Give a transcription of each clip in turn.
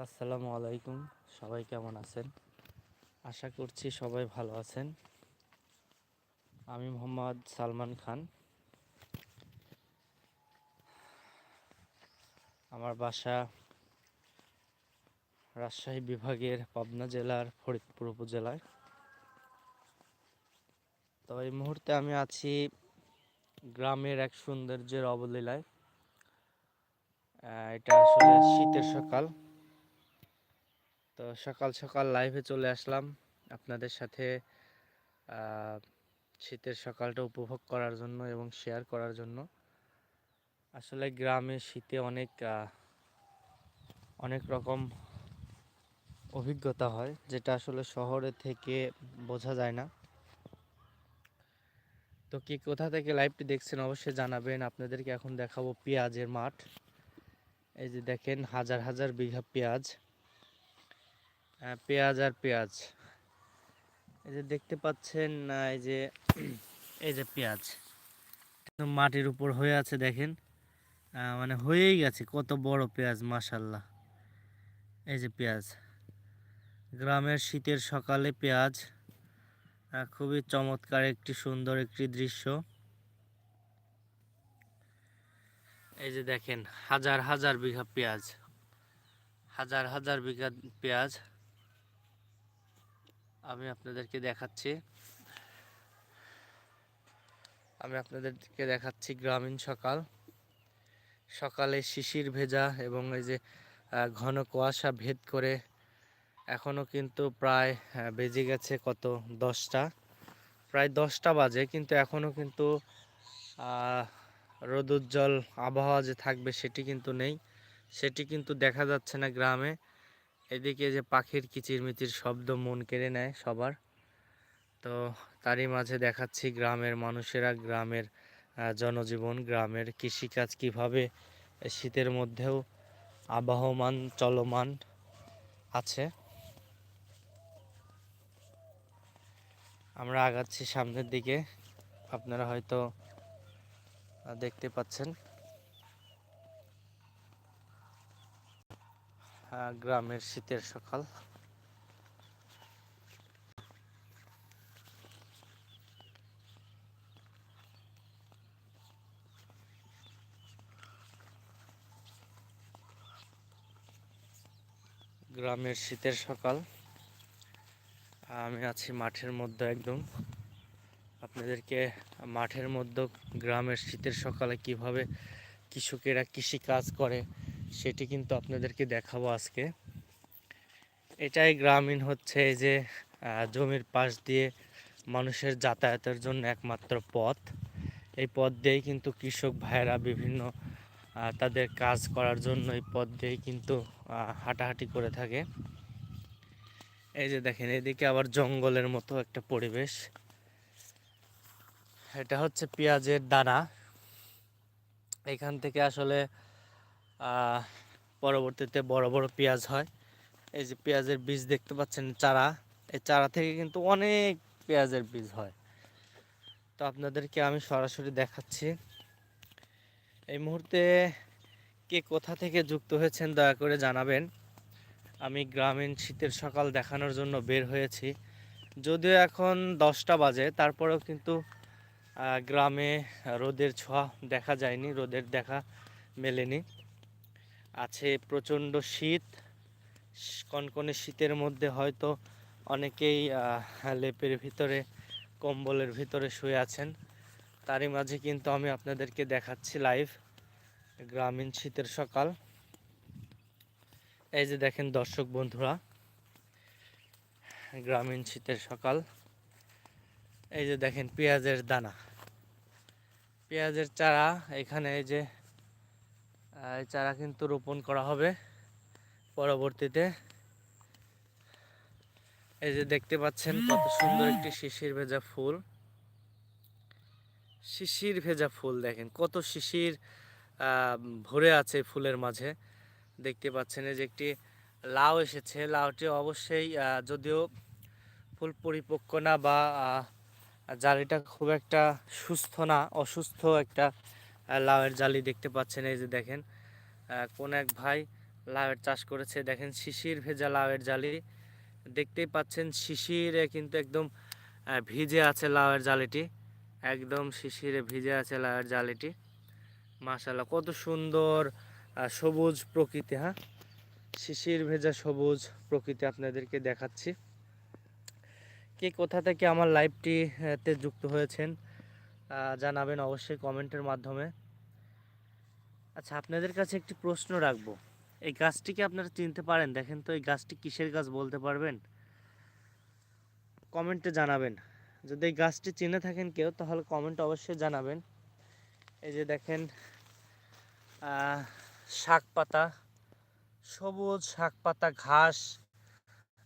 আসসালামু আলাইকুম। সবাই কেমন আছেন? আশা করছি সবাই ভালো আছেন। আমি মোহাম্মদ সালমান খান। আমার বাসা রাজশাহী বিভাগের পাবনা জেলার ফরিদপুর উপজেলায়। তো এই মুহূর্তে আমি আছি গ্রামের এক সৌন্দর্যের অবলীলায়। এটা আসলে শীতের সকাল। তো সকাল সকাল লাইভে চলে আসলাম। আপনাদের সাথে শীতের সকালটা উপভোগ করার জন্য এবং শেয়ার করার জন্য। আসলে গ্রামে শীতে অনেক অনেক রকম অভিজ্ঞতা হয়, যেটা আসলে শহরে থেকে বোঝা যায় না। তো কি কোথা থেকে লাইভটি দেখছেন অবশ্যই জানাবেন। আপনাদেরকে এখন দেখাবো পেঁয়াজের মাঠ। এই যে দেখেন, হাজার হাজার বিঘা পেঁয়াজ। পেঁয়াজ আর পেঁয়াজ। এই যে দেখতে পাচ্ছেন আহ, এই যে এই যে পেঁয়াজ। মাটির উপর হয়ে আছে দেখেন। মানে হয়েই গেছে কত বড় পেঁয়াজ মাশাল্লাহ। এই যে পেঁয়াজ। গ্রামের শীতের সকালে পেঁয়াজ খুবই চমৎকার একটি সুন্দর একটি দৃশ্য। এই যে দেখেন হাজার হাজার বিঘা পেঁয়াজ। হাজার হাজার বিঘা পেঁয়াজ। আমি আপনাদেরকে দেখাচ্ছি। আমি আপনাদেরকে দেখাচ্ছি গ্রামীণ সকাল। সকালে শিশির ভেজা এবং এই যে ঘন কুয়াশা ভেদ করে এখনও কিন্তু প্রায় বেজে গেছে কত দশটা। প্রায় দশটা বাজে কিন্তু এখনও কিন্তু আহ, রোদুজ্জ্বল আবহাওয়া যে থাকবে সেটি কিন্তু নেই। সেটি কিন্তু দেখা যাচ্ছে না গ্রামে। এদিকে যে পাখির কিচিরমিচির শব্দ মন কেড়ে নেয় সবার। তো তারই মাঝে দেখাচ্ছি গ্রামের মানুষেরা, গ্রামের জনজীবন, গ্রামের কৃষিকাজ কীভাবে শীতের মধ্যেও আবহমান, চলমান আছে। আমরা আগাচ্ছি সামনের দিকে। আপনারা হয়তো দেখতে পাচ্ছেন। গ্রামের শীতের সকাল। গ্রামের শীতের সকাল। আমি আছি মাঠের মধ্যে একদম। আপনাদেরকে মাঠের মধ্যে গ্রামের শীতের সকালে কীভাবে কৃষকেরা কৃষি কাজ করে সেটি কিন্তু আপনাদেরকে দেখাবো আজকে। এটাই গ্রামীণ হচ্ছে এই যে জমির পাশ দিয়ে মানুষের যাতায়াতের জন্য একমাত্র পথ। এই পথ দিয়েই কিন্তু কৃষক ভাইয়েরা বিভিন্ন তাদের কাজ করার জন্য এই পথ দিয়েই কিন্তু হাঁটাহাঁটি করে থাকে। এই যে দেখেন, এদিকে আবার জঙ্গলের মতো একটা পরিবেশ। এটা হচ্ছে পেঁয়াজের দানা। এখান থেকে আসলে পরবর্তীতে বড় বড় পেঁয়াজ হয়। এই যে পেঁয়াজের বীজ দেখতে পাচ্ছেন, চারা। এই চারা থেকে কিন্তু অনেক পেঁয়াজের বীজ হয়। তো আপনাদেরকে আমি সরাসরি দেখাচ্ছি। এই মুহূর্তে কে কোথা থেকে যুক্ত হয়েছেন, দয়া করে জানাবেন। আমি গ্রামীণ শীতের সকাল দেখানোর জন্য বের হয়েছি। যদিও এখন দশটা বাজে, তারপরেও কিন্তু গ্রামে রোদের ছোঁয়া দেখা যায়নি, রোদের দেখা মেলেনি। আছে প্রচণ্ড শীত। কনকনে শীতের মধ্যে হয়তো অনেকেই লেপের ভিতরে, কম্বলের ভিতরে শুয়ে আছেন। তারই মাঝে কিন্তু আমি আপনাদেরকে দেখাচ্ছি লাইভ গ্রামীণ শীতের সকাল। এই যে দেখেন দর্শক বন্ধুরা, গ্রামীণ শীতের সকাল। এই যে দেখেন পেঁয়াজের দানা। পেঁয়াজের চারা, এখানে এই যে এই চারা কিন্তু রোপণ করা হবে পরবর্তীতে। এই যে দেখতে পাচ্ছেন কত সুন্দর একটি শিশির ভেজা ফুল। শিশির ভেজা ফুল দেখেন, কত শিশির ভরে আছে ফুলের মাঝে। দেখতে পাচ্ছেন এই যে একটি লাউ এসেছে, লাউটি অবশ্যই যদিও ফুল পরিপক্ক না বা জালিটা খুব একটা সুস্থ না, অসুস্থ একটা লাউয়ের জালি দেখতে পাচ্ছেন, এই যে দেখেন। কোন এক ভাই লাউয়ের চাষ করেছে, দেখেন শিশির ভেজা লাউয়ের জালি। দেখতেই পাচ্ছেন শিশিরে কিন্তু একদম ভিজে আছে লাউয়ের জালিটি। একদম শিশিরে ভিজে আছে লাউয়ের জালিটি। মাশাল্লাহ কত সুন্দর সবুজ প্রকৃতি হ্যাঁ? শিশির ভেজা সবুজ প্রকৃতি আপনাদেরকে দেখাচ্ছি। কে কোথা থেকে আমার লাইভটি তে যুক্ত হয়েছেন জানাবেন অবশ্যই কমেন্টের মাধ্যমে। আচ্ছা আপনাদের কাছে একটি প্রশ্ন রাখব। এই গাছটিকে আপনারা চিনতে পারেন? দেখেন তো, এই গাছটি কিসের গাছ বলতে পারবেন? কমেন্টে জানাবেন। যদি এই গাছটি চিনে থাকেন কেউ, তাহলে কমেন্ট অবশ্যই জানাবেন। এই যে দেখেন শাক পাতা, সবুজ শাক পাতা, ঘাস,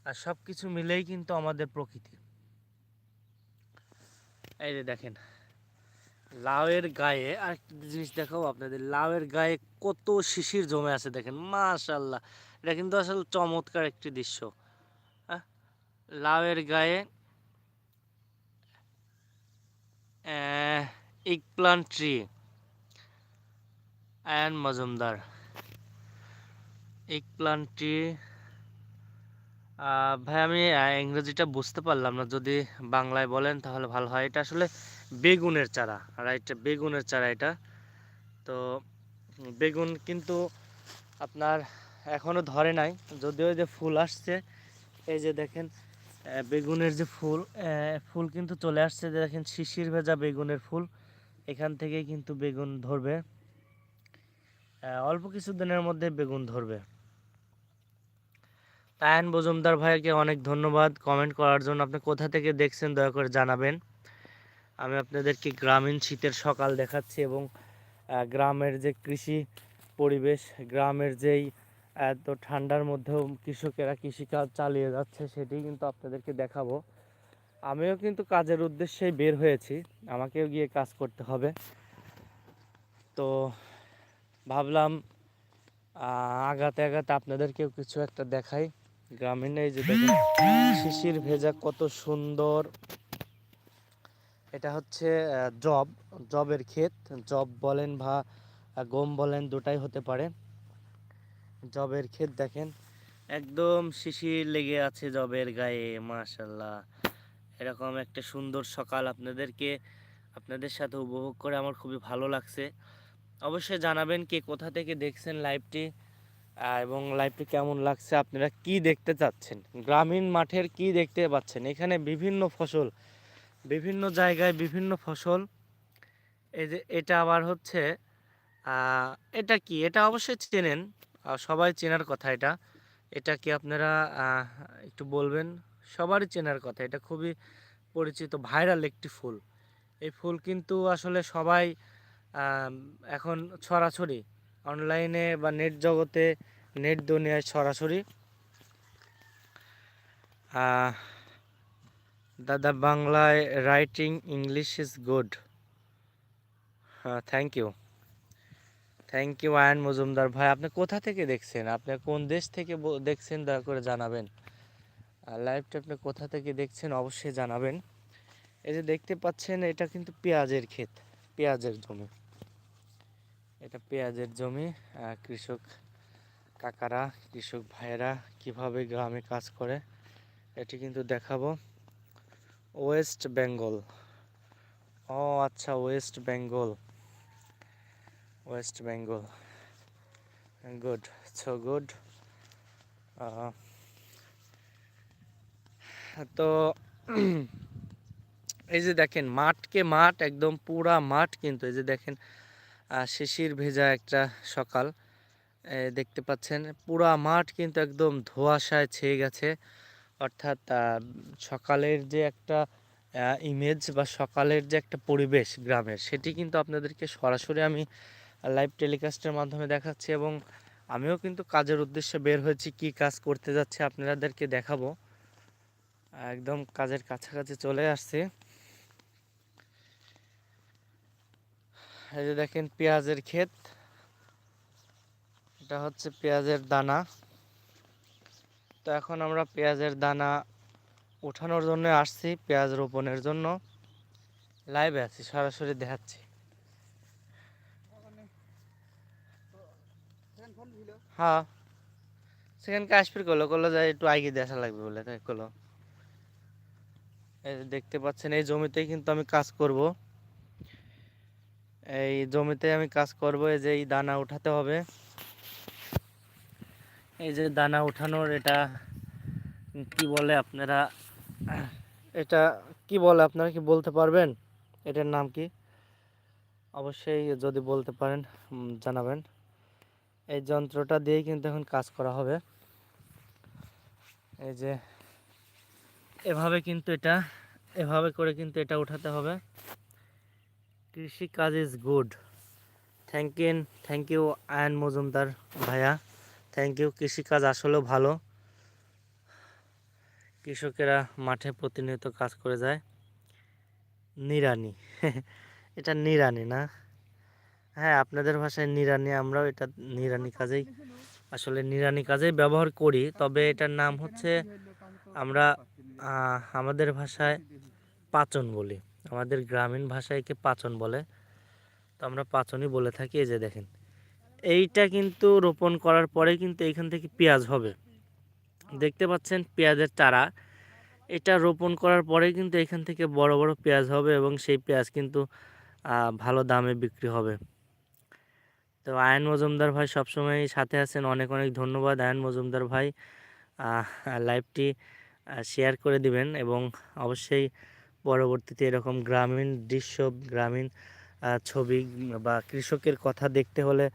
আর সব কিছু মিলেই কিন্তু আমাদের প্রকৃতি। এই যে দেখেন লাউয়ের গায়ে আরেকটা জিনিস দেখাবো আপনাদের, লাউয়ের গায়ে কত শিশির জমে আছে দেখেন মাশাল্লাহ এটা কিন্তু আসলে চমৎকার একটি দৃশ্য। হ্যাঁ? লাউয়ের গায়ে eggplant tree Ayan Majumdar. Eggplant tree ভাই আমি ইংরেজিটা বুঝতে পারলাম না, যদি বাংলায় বলেন তাহলে ভালো হয়। এটা আসলে বেগুনের চারা রাইট বেগুনের চারা এটা। তো বেগুন কিন্তু আপনার এখনও ধরে নাই, যদিও যে ফুল আসছে, এই যে দেখেন বেগুনের যে ফুল ফুল কিন্তু চলে আসছে যে দেখেন শিশির ভেজা বেগুনের ফুল, এখান থেকেই কিন্তু বেগুন ধরবে। অল্প কিছু দিনের মধ্যে বেগুন ধরবে। তায়ান মজুমদার ভাইকে অনেক ধন্যবাদ। কমেন্ট করার জন্য আপনি কোথা থেকে দেখছেন, দয়া করে জানাবেন। আমি আপনাদেরকে গ্রামীণ শীতের সকাল দেখাচ্ছি এবং গ্রামের যে কৃষি পরিবেশ, গ্রামের যেই, এত ঠান্ডার মধ্যেও কৃষকেরা কৃষিকাজ চালিয়ে যাচ্ছে সেটি কিন্তু আপনাদেরকে দেখাবো। আমিও কিন্তু কাজের উদ্দেশ্যেই বের হয়েছি, আমাকেও গিয়ে কাজ করতে হবে। তো ভাবলাম আগাতে আগাতে আপনাদেরকেও কিছু একটা দেখাই। গ্রামীণ এই যে দেখেন, শিশির ভেজা কত সুন্দর এটা হচ্ছে জব, জবের ক্ষেত। জব বলেন বা গম বলেন, দুটাই হতে পারে। জবের ক্ষেত দেখেন, একদম শিশির লেগে আছে জবের গায়ে মাশাল্লাহ এরকম একটা সুন্দর সকাল আপনাদেরকে, আপনাদের সাথে উপভোগ করে আমার খুবই ভালো লাগছে। অবশ্যই জানাবেন কে কোথা থেকে দেখছেন লাইভটি এবং লাইভটি কেমন লাগছে, আপনারা কি দেখতে চাচ্ছেন? গ্রামীণ মাঠের কি দেখতে পাচ্ছেন? এখানে বিভিন্ন ফসল বিভিন্ন জায়গায় বিভিন্ন ফসল। এই যে এটা আবার হচ্ছে এটা কি? এটা অবশ্যই চেনেন। সবাই চেনার কথা এটা। এটা কি আপনারা একটু বলবেন? সবারই চেনার কথা। এটা খুবই পরিচিত, ভাইরাল একটি ফুল। এই ফুল কিন্তু আসলে সবাই এখন ছড়াছড়ি অনলাইনে বা নেট জগতে, নেট দুনিয়ায় ছড়াছড়ি দাদা, বাংলায় রাইটিং ইংলিশ ইজ গুড হ্যাঁ thank you thank you Ayan Majumdar. ভাই, আপনি কোথা থেকে দেখছেন? আপনি কোন দেশ থেকে দেখছেন? দয়া করে জানাবেন। আর লাইভটা আপনি কোথা থেকে দেখছেন? অবশ্যই জানাবেন। এই যে দেখতে পাচ্ছেন, এটা কিন্তু পেঁয়াজের ক্ষেত, পেঁয়াজের জমি। এটা পেঁয়াজের জমি। কৃষক কাকারা, কৃষক ভাইয়েরা কীভাবে গ্রামে কাজ করে, এটি কিন্তু দেখাবো। West Bengal. ও আচ্ছা West Bengal. West Bengal. Good, so good. তো এই যে দেখেন, মাঠকে মাঠ, একদম পুরা মাঠ কিন্তু, এই যে দেখেন শিশির ভেজা একটা সকাল। দেখতে পাচ্ছেন, পুরা মাঠ কিন্তু একদম ধোঁয়াশায় ছেয়ে গেছে। অর্থাৎ সকালের যে একটা ইমেজ বা সকালের যে একটা পরিবেশ গ্রামের, সেটি কিন্তু আপনাদেরকে সরাসরি আমি লাইভ টেলিকাস্টের মাধ্যমে দেখাচ্ছি এবং আমিও কিন্তু কাজের উদ্দেশ্যে বের হয়েছি, কি কাজ করতে যাচ্ছে আপনাদেরকে দেখাবো। একদম কাজের কাছাকাছি চলে আসছে। এই যে দেখেন পেঁয়াজের ক্ষেত, এটা হচ্ছে পেঁয়াজের দানা। তো এখন আমরা পেঁয়াজের দানা ওঠানোর জন্য আসছি, পেঁয়াজ রোপণের জন্য। লাইভে আছি, সরাসরি দেখাচ্ছি। হ্যাঁ। সেখানে কাশ্মীর করল করল যায় একটু আগে আসা লাগবে বলে, তাই করল দেখতে পাচ্ছেন, এই জমিতেই কিন্তু আমি কাজ করব। এই জমিতে আমি কাজ করব, এই যে এই দানা উঠাতে হবে। এই যে দানা উঠানোর এটা, কি বলে আপনারা, এটা কি বলে আপনারা কি বলতে পারবেন? এটার নাম কি? অবশ্যই যদি বলতে পারেন জানাবেন। এই যন্ত্রটা দিয়েই কিন্তু এখন কাজ করা হবে। এই যে, এভাবে কিন্তু এটা, এভাবে করে কিন্তু এটা উঠাতে হবে। কৃষি কাজ is good thank you thank you Ayan Majumdar ভাইয়া। থ্যাংক ইউ কৃষিকাজ আসলেও ভালো। কৃষকেরা মাঠে প্রতিনিয়ত কাজ করে যায়। নিরানি। এটা নিরানি না। হ্যাঁ আপনাদের ভাষায় নিরানি, আমরাও এটা নিরানি কাজেই, আসলে নিরানি কাজেই ব্যবহার করি। তবে এটার নাম হচ্ছে আমরা আমাদের ভাষায় পাচন বলি। আমাদের গ্রামীণ ভাষায় একে পাচন বলে। তো আমরা পাচনই বলে থাকি। এই যে দেখেন এইটা কিন্তু রোপণ করার পরে কিন্তু এখান থেকে পেঁয়াজ হবে। দেখতে পাচ্ছেন পেঁয়াজের চারা। এটা রোপণ করার পরে কিন্তু এখান থেকে বড় বড় পেঁয়াজ হবে এবং সেই পেঁয়াজ কিন্তু ভালো দামে বিক্রি হবে। তো আয়ন মজুমদার ভাই সবসময় সাথে আছেন। অনেক অনেক ধন্যবাদ আয়ন মজুমদার ভাই। লাইভটি শেয়ার করে দিবেন এবং অবশ্যই পরবর্তীতে এরকম গ্রামীণ দৃশ্য, গ্রামীণ ছবি বা কৃষকের কথা দেখতে হলে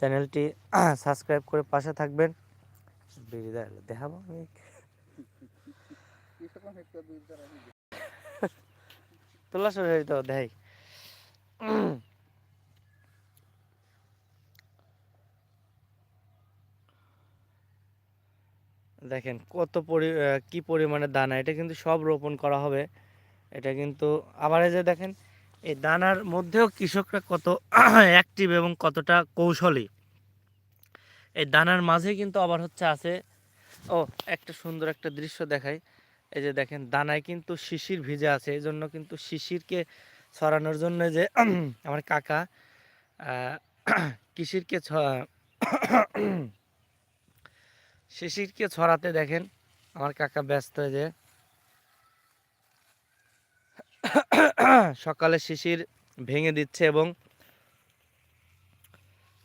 চ্যানেলটি সাবস্ক্রাইব করে পাশে থাকবেন। দাঁড়াল দেখাবো আমি। তোলা শুরু তো দেখাই। দেখেন কত পরি কি পরিমাণে দানা, এটা কিন্তু সব রোপণ করা হবে। এটা কিন্তু, আবার এই যে দেখেন এই দানার মধ্যেও কৃষকরা কত অ্যাক্টিভ এবং কতটা কৌশলী? এই দানার মাঝে কিন্তু আবার হচ্ছে আছে, ও, একটা সুন্দর একটা দৃশ্য দেখায় এই যে দেখেন, দানায় কিন্তু শিশির ভিজে আছে এই জন্য কিন্তু শিশিরকে ছড়ানোর জন্য যে আমার কাকা কৃষিরকে ছ- শিশিরকে ছড়াতে দেখেন, আমার কাকা ব্যস্ত যে। সকালে শিশির ভেঙে দিচ্ছে এবং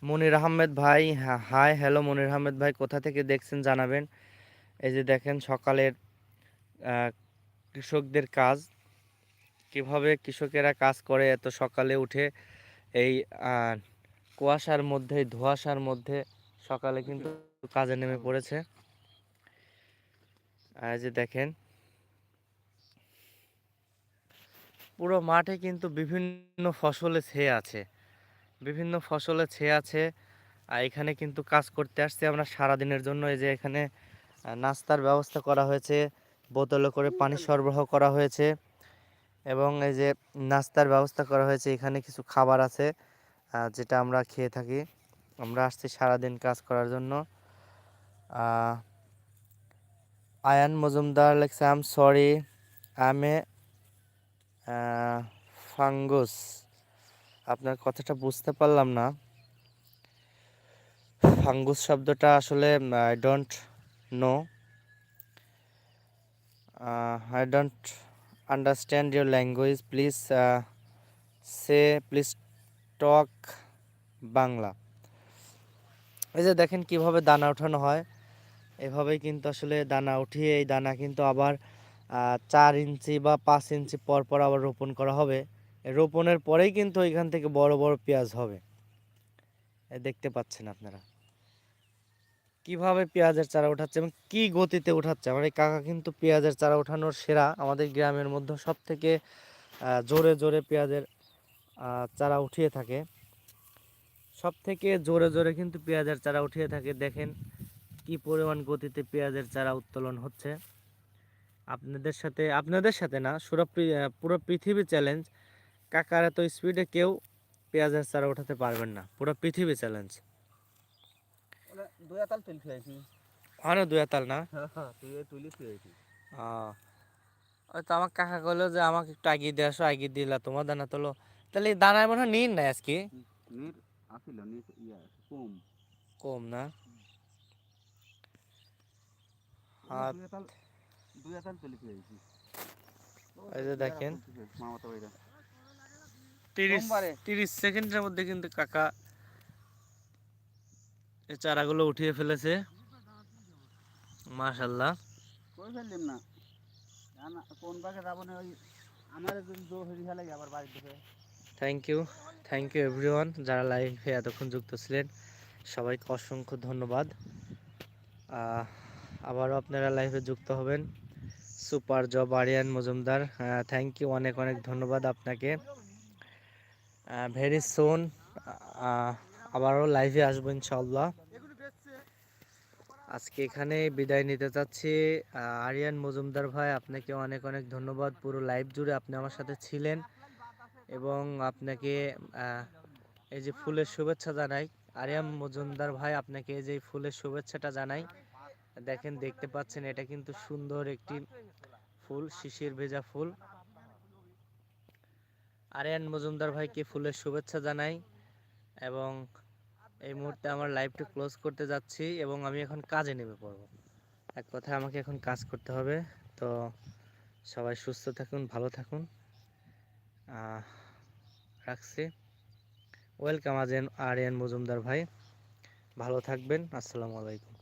মনির আহমেদ ভাই hi- hi, hello Monir Ahmed ভাই, কোথা থেকে দেখছেন জানাবেন। এই যে দেখেন সকালের কৃষকদের কাজ, কীভাবে কৃষকেরা কাজ করে এত সকালে উঠে এই কুয়াশার মধ্যে, ধোঁয়াশার মধ্যে সকালে কিন্তু কাজে নেমে পড়েছে। এই যে দেখেন পুরো মাঠে কিন্তু বিভিন্ন ফসলে ছেয়ে আছে। বিভিন্ন ফসলে ছেয়ে আছে। আর এখানে কিন্তু কাজ করতে আসছি আমরা সারাদিনের জন্য। এই যে এখানে নাস্তার ব্যবস্থা করা হয়েছে। বোতলে করে পানি সরবরাহ করা হয়েছে। এবং এই যে নাস্তার ব্যবস্থা করা হয়েছে। এখানে কিছু খাবার আছে যেটা আমরা খেয়ে থাকি। আমরা আসছি সারাদিন কাজ করার জন্য। আয়ান মজুমদার লেখছে I am sorry I fungus. আপনার কথাটা বুঝতে পারলাম না। ফাঙ্গুস শব্দটা আসলে I don't know I don't understand your language please say please talk Bangla. এই যে দেখেন কীভাবে দানা ওঠানো হয়। এভাবেই কিন্তু আসলে দানা উঠিয়ে, এই দানা কিন্তু আবার চার ইঞ্চি বা পাঁচ ইঞ্চি পর পর আবার রোপণ করা হবে। রোপণের পরেই কিন্তু এখান থেকে বড় বড় পেঁয়াজ হবে। দেখতে পাচ্ছেন আপনারা। কীভাবে পেঁয়াজের চারা উঠাচ্ছে এবং কি গতিতে উঠাচ্ছে? আমার এই কাকা কিন্তু পেঁয়াজের চারা উঠানোর সেরা। আমাদের গ্রামের মধ্যে সব থেকে জোরে জোরে পেঁয়াজের চারা উঠিয়ে থাকে। সব থেকে জোরে জোরে কিন্তু পেঁয়াজের চারা উঠিয়ে থাকে। দেখেন কি পরিমাণ গতিতে পেঁয়াজের চারা উত্তোলন হচ্ছে। আপনাদের সাথে আপনাদের সাথে না আহ, পুরো পৃথিবী চ্যালেঞ্জ কাকার এত স্পিডে কেউ পেঁয়াজের চারা উঠাতে পারবেন না পুরো পৃথিবী চ্যালেঞ্জ দুই আতাল তুলি না? ওই তো আমার কাকা কইলো যে আমাকে একটু আগিয়ে দিয়ে আসো আগিয়ে দিলা তোমার দানা তোলো তাহলে মনে হয় নিন না আজকে? নির আসিল নির ইয়া কম। কম না? হাত দুই হাতাল দুই হাতাল তুলি পেয়েছি এই যে দেখেন। মামাতো ভাইরা তিরিশ সোমবারে। তিরিশ সেকেন্ডের মধ্যে কিন্তু কাকা এই চারাগুলো উঠিয়ে ফেলেছে। মাশাল্লাহ কই ফেললিম না? জানা কোন বাগে যাব না ওই আমার যদি জো হয়ে গেলে আবার বাড়ি থেকে thank you thank you everyone যারা লাইভে এতক্ষণ যুক্ত ছিলেন সবাইকে অসংখ্য ধন্যবাদ। আহ, আবারও আপনারা লাইভে যুক্ত হবেন। Super job Aryan Majumdar thank you অনেক অনেক ধন্যবাদ আপনাকে। ভেরি সুন আবারও লাইভে আসব ইনশাল্লাহ আজকে এখানে বিদায় নিতে চাচ্ছি। আরিয়ান মজুমদার ভাই, আপনাকে অনেক অনেক ধন্যবাদ। পুরো লাইভ জুড়ে আপনি আমার সাথে ছিলেন এবং আপনাকে এই যে ফুলের শুভেচ্ছা জানাই। আরিয়ান মজুমদার ভাই, আপনাকে এই যে ফুলের শুভেচ্ছাটা জানাই। দেখেন দেখতে পাচ্ছেন, এটা কিন্তু সুন্দর একটি ফুল, শিশির ভেজা ফুল। আরিয়ান মজুমদার ভাইকে ফুলের শুভেচ্ছা জানাই এবং এই মুহূর্তে আমার লাইভটা ক্লোজ করতে যাচ্ছি এবং আমি এখন কাজে নেমে পড়ব। এক কথায় আমাকে এখন কাজ করতে হবে, তো সবাই সুস্থ থাকুন, ভালো থাকুন। রাখছি। ওয়েলকাম আজেন আরিয়ান মজুমদার ভাই, ভালো থাকবেন, আসসালামু আলাইকুম।